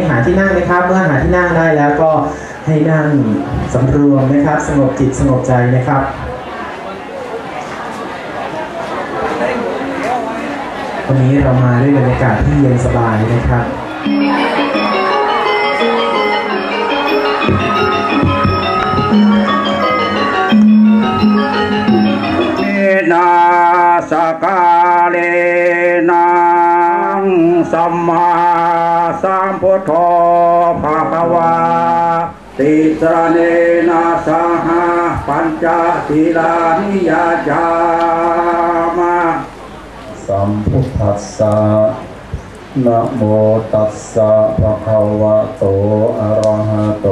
นะครับ เมื่อหาที่นั่งได้แล้วก็ให้นั่งสำรวมนะครับ สงบจิตสงบใจนะครับวันนี้เรามาด้วยบรรยากาศที่เย็นสบายนะครับนาสกาเลนังสัมมา สัมพุทโธภะคะวาติสรเนนะสหาปัญจศีลานิยาจามะสัมพุทธัสสะนะโมตัสสะภะคะวะโตอะระหะโต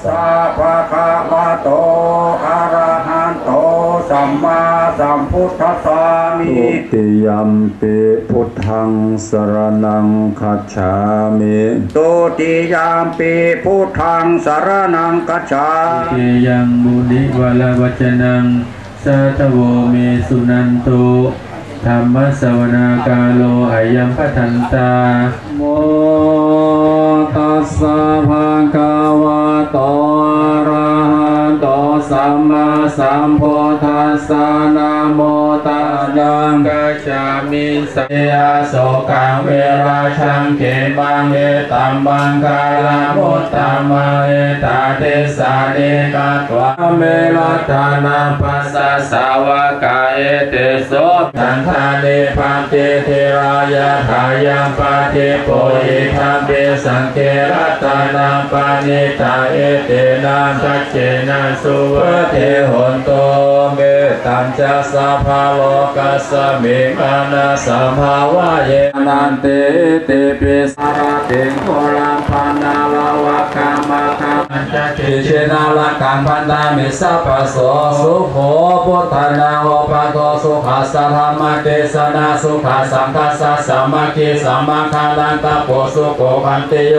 สัสัพพะคะวะโตอะระหันโตสัมมา สัมพุทธัสสะมิทุติยัมปิพุทธังสรณังคัจฉามิตุติยมปีพุทธังสรนังกัจฉาเยยังบุริวลวัจนังสัทโวเมสุนันโตธรรมสวนากาโลอายังพัทันตาโมตัสสะ มมาสัมพุทธัสสะนะโม ตัสสะกาชามิสัยาโสกังเวราชังเขมังเอตัมมังคาลามุตตามังเอตาเทสาเนกาตวะเมรัตานังปัสสะสาวกาเอเตโสทันทาเนพันเตเทรายาทายังปาเทโปอิทัมเปสังเกรตานังปานิตาเอเตนะสัจเจนะสุวะเทหนโต เมตัญจะสัพพโลกัสมิมานาสัมภาวะเยนันติติปิสารเตงโคลังพันนา จิเชนาลกังพันนามิสัพพะโสสุโขพุทธนาโอปะโตสุขัสสะธรรมเทศนาสุขัสสังคัสสะสัมมาคิสัมมาคาลันตะโพสุโกพันติโย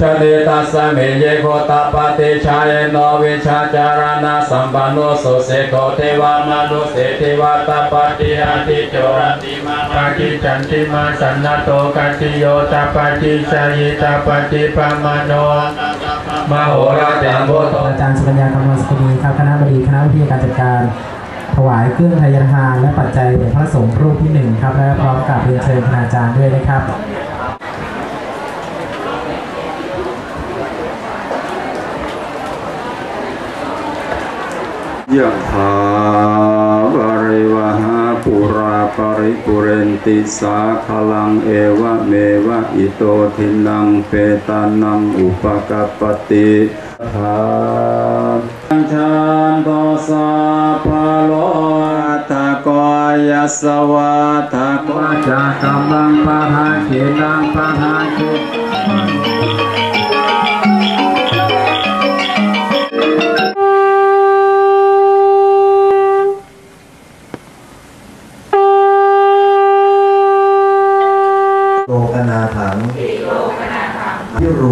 ชะเนตัสสะเมเยโคตปะติชายโนวิชาจารณะสัมปันโนสุเสโกเทวามนุเสเทวตปะติอาทิโจรติมาปะติจันติมาสันนโตกัจจิโยตปะติชายิตปะติปะมโน มโหราจังโพโตอาจารย์สุกัญญาคำนวณสกุลีครับคณะบดีคณะวิทยาการจัดการ ถวายเครื่องทายทานและปัจจัยแด่พระสงฆ์รูปที่หนึ่งครับ และพร้อมกับเรียนเชิญคณาจารย์ด้วยนะครับยะถา ริปุเรนติสาพลังเอวะเมวะอิโตทินังเปตานังอุปกัปติทานชานโตสาพาโลตะกอยสวะตะโกจักกัมมังปะหาเขนังปะหา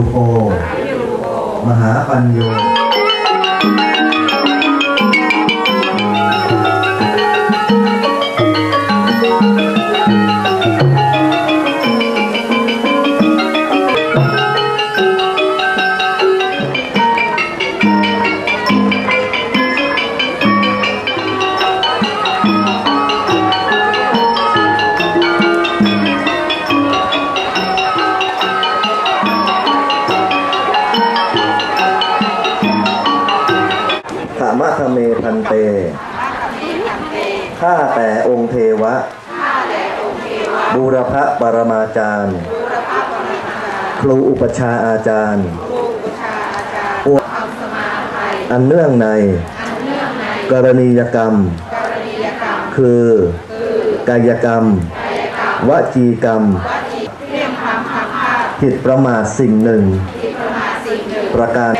โปมหาปัญโย พันเต ข้าแต่องค์เทวะ บูรพปรมาจารย์ ครูอุปชฌาย์อาจารย์อวดอันเนื่องใน กรณียกรรม คือกายกรรม วจีกรรม ผิดประมาทสิ่งหนึ่ง ประการ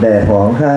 แด่ของข้า